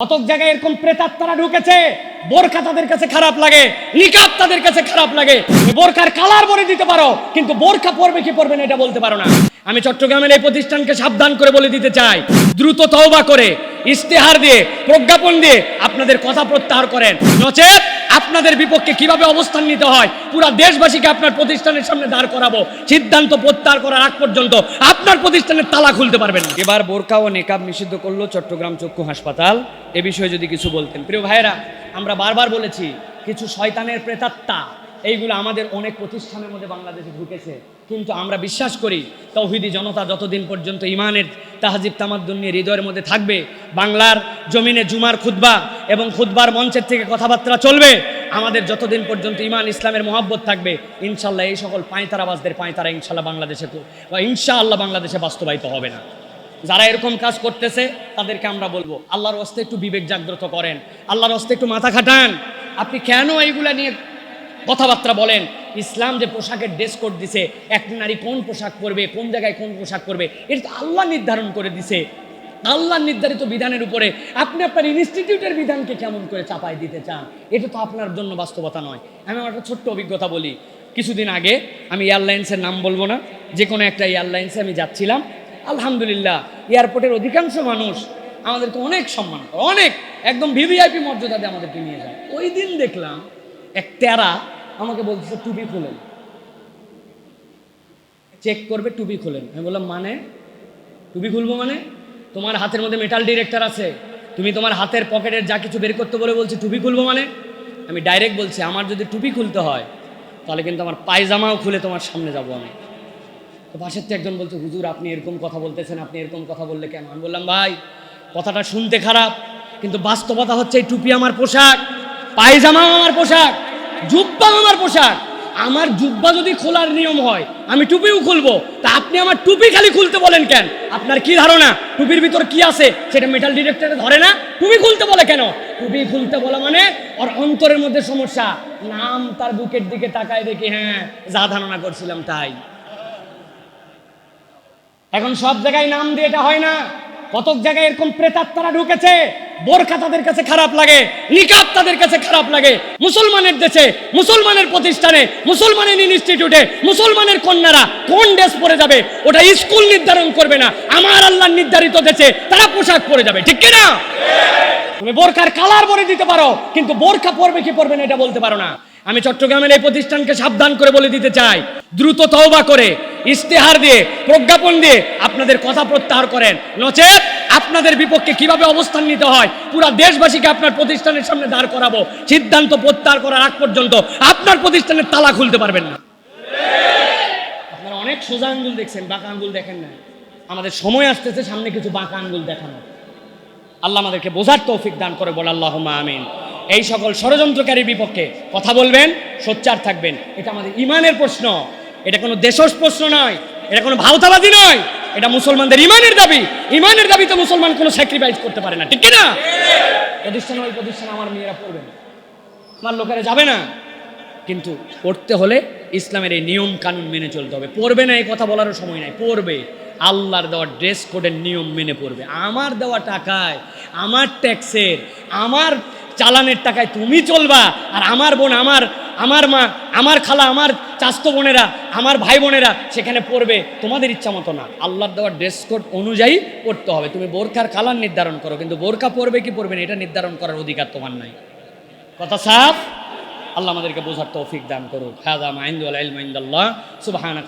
কতক জায়গায় এরকম প্রেতাত্মারা ঢুকেছে। বোরখা তাদের কাছে খারাপ লাগে, নিকাব তাদের কাছে খারাপ লাগে। বোরখার কালার বলে দিতে পারো, কিন্তু বোরখা পরবে কি পরবে না এটা বলতে পারো না। আমি চট্টগ্রামের এই প্রতিষ্ঠানকে সাবধান করে বলে দিতে চাই, দ্রুত তওবা করে ইস্তেহার দিয়ে, প্রজ্ঞাপন দিয়ে আপনাদের কথা প্রত্যাহার করেন। নচেত আপনাদের বিপক্ষে কীভাবে অবস্থান নিতে হয়, পুরা দেশবাসীকে আপনার প্রতিষ্ঠানের সামনে দাঁড় করাবো, সিদ্ধান্ত প্রত্যাহার করার আগ পর্যন্ত আপনার প্রতিষ্ঠানের তালা খুলতে পারবেন না। এবার বোরকা ও নেকাব নিষিদ্ধ করল চট্টগ্রাম চক্ষু হাসপাতাল। এ বিষয়ে যদি কিছু বলতেন। প্রিয় ভাইয়েরা আমরা বারবার বলেছি, কিছু শয়তানের প্রেতাত্মা, এইগুলো আমাদের অনেক প্রতিষ্ঠানের মধ্যে বাংলাদেশে ঢুকেছে। কিন্তু আমরা বিশ্বাস করি, তৌহিদি জনতা যতদিন পর্যন্ত ইমানের তাহাজিব তামাদ্দুন নিয়ে হৃদয়ের মধ্যে থাকবে, বাংলার জমিনে জুমার খুতবা এবং খুতবার মঞ্চের থেকে কথাবার্তা চলবে, আমাদের যতদিন পর্যন্ত ইমান ইসলামের মহাব্বত থাকবে, ইনশাল্লাহ এই সকল পাঁয়তারাবাজদের পাঁয়তারা ইনশাল্লাহ বাংলাদেশে ইনশাআল্লাহ বাংলাদেশে বাস্তবায়িত হবে না। যারা এরকম কাজ করতেছে, তাদেরকে আমরা বলব, আল্লাহর হস্তে একটু বিবেক জাগ্রত করেন, আল্লাহর হস্তে একটু মাথা খাটান। আপনি কেন এইগুলা নিয়ে কথাবার্তা বলেন? ইসলাম যে পোশাকের ড্রেস কোড দিছে, এক নারী কোন পোশাক পরবে, কোন জায়গায় কোন পোশাক পরবে, এটা তো আল্লাহ নির্ধারণ করে দিছে। আল্লাহ নির্ধারিত বিধানের উপরে আপনি আপনার ইনস্টিটিউটের বিধানকে কেমন করে চাপায় দিতে চান, এটা তো আপনার জন্য বাস্তবতা নয়। আমি আমার একটা ছোট্ট অভিজ্ঞতা বলি। কিছুদিন আগে আমি এয়ারলাইন্সের নাম বলব না যে কোনো একটা এয়ারলাইন্সে আমি যাচ্ছিলাম আলহামদুলিল্লাহ, এয়ারপোর্টের অধিকাংশ মানুষ আমাদেরকে অনেক সম্মান করে, অনেক, একদম ভিভিআইপি মর্যাদাতে আমাদেরকে নিয়ে যায়। ওই দিন দেখলাম এক তেরা আমাকে বলতেছে, টুপি খুলেন। চেক করবে, টুপি খুলেন। আমি বললাম মানে? টুপি খুলবো মানে? তোমার হাতের মধ্যে মেটাল ডিরেক্টর আছে। তুমি তোমার হাতের পকেটের যা কিছু বের করতে বলে বলছি, টুপি খুলবো মানে? আমি ডাইরেক্ট বলছি, আমার যদি টুপি খুলতে হয়, তাহলে কিন্তু আমার পায়জামাও খুলে তোমার সামনে যাব আমি। তো পাশের থেকে একজন বলছে, হুজুর, আপনি এরকম কথা বলতেছেন, আপনি এরকম কথা বললে কেন? আমি বললাম, ভাই, কথাটা শুনতে খারাপ, কিন্তু বাস্তবতা হচ্ছে এই টুপি আমার পোশাক পায়জামাও আমার পোশাক জুব্বাও আমার পোশাক। আমার জুব্বা যদি খোলার নিয়ম হয়, আমি টুপিও খুলবো। তা আপনি আমার টুপি খালি খুলতে বলেন কেন? আপনার কি ধারণা? টুপির ভিতর কি আছে? সেটা মেটাল ডিটেক্টরে ধরে না? টুপি খুলতে বলে কেন? টুপি খুলতে বলে মানে ওর অন্তরের মধ্যে সমস্যা। নাম তার বুকের দিকে তাকায় দেখি হ্যাঁ যা ধারণা করছিলাম তাই। এখন সব জায়গায় নাম দিয়ে এটা হয় না। কতক জায়গায় এরকম প্রেতাত্মারা ঢুকেছে, বোরখা তাদের কাছে খারাপ লাগে, নিকাব তাদের কাছে খারাপ লাগে। মুসলমানের দেশে, মুসলমানের প্রতিষ্ঠানে, মুসলমানের ইনস্টিটিউটে মুসলমানের কন্যারা কোন ড্রেস পরে যাবে, ওটা স্কুল নির্ধারণ করবে না। আমার আল্লাহ নির্ধারিত দেশে তারা পোশাক পরে যাবে, ঠিক কিনা? তুমি বোরখার কালার পরে দিতে পারো, কিন্তু বোরখা পরবে কি পরবে না এটা বলতে পারো না। আমি চট্টগ্রামের এই প্রতিষ্ঠানকে সাবধান করে বলে দিতে চাই। দ্রুত তওবা করে ইস্তেহার দিয়ে, প্রজ্ঞাপন দিয়ে আপনাদের কথা প্রত্যাহার করেন। নচেত আপনাদের বিপক্ষে কীভাবে অবস্থান নিতে হয়, পুরা দেশবাসীকে আপনার প্রতিষ্ঠানের সামনে দাঁড় করাবো। সিদ্ধান্ত প্রত্যাহার করার আগ পর্যন্ত আপনার প্রতিষ্ঠানের তালা খুলতে পারবেন না। আপনারা অনেক সোজা আঙ্গুল দেখছেন, বাঁকা আঙ্গুল দেখেন না। আমাদের সময় আসতেছে, সামনে কিছু বাঁকা আঙ্গুল দেখানো। আল্লাহ আমাদেরকে বোঝার তৌফিক দান করে বল আল্লাহ আমিন। এই সকল ষড়যন্ত্রকারীর বিপক্ষে কথা বলবেন, সোচ্চার থাকবেন। এটা আমাদের ইমানের প্রশ্ন। এটা কোনো দেশজ প্রশ্ন নয়, এটা কোনো ভাওতাবাদী নয়, এটা মুসলমানদের ইমানের দাবি। ইমানের দাবিতে মুসলমান কোনো স্যাক্রিফাইস করতে পারে না, ঠিক না প্রতিষ্ঠান ওই প্রতিষ্ঠান আমার মেয়েরা পড়বে না। আমার লোকেরা যাবে না। কিন্তু পড়তে হলে ইসলামের এই নিয়ম কানুন মেনে চলতে হবে। পড়বে না এই কথা বলারও সময় নাই, পড়বে। আল্লাহর দেওয়া ড্রেস কোডের নিয়ম মেনে পড়বে। আমার দেওয়া টাকায়, আমার ট্যাক্সের আমার চালানের টাকায় তুমি চলবা, আর আমার বোন, আমার আমার মা, আমার খালা, আমার চাস্তো বোনেরা, আমার ভাই বোনেরা সেখানে পড়বে, তোমাদের ইচ্ছা মতো না। আল্লাহর দেওয়া ড্রেস কোড অনুযায়ী পড়তে হবে। তুমি বোরখার কালার নির্ধারণ করো, কিন্তু বোরখা পড়বে কি পড়বে না, এটা নির্ধারণ করার অধিকার তোমার নাই। কথা সাফ? আল্লাহ আমাদেরকে বোঝার তৌফিক দান করুক। ইনদাল্লাহ। সুবহানাক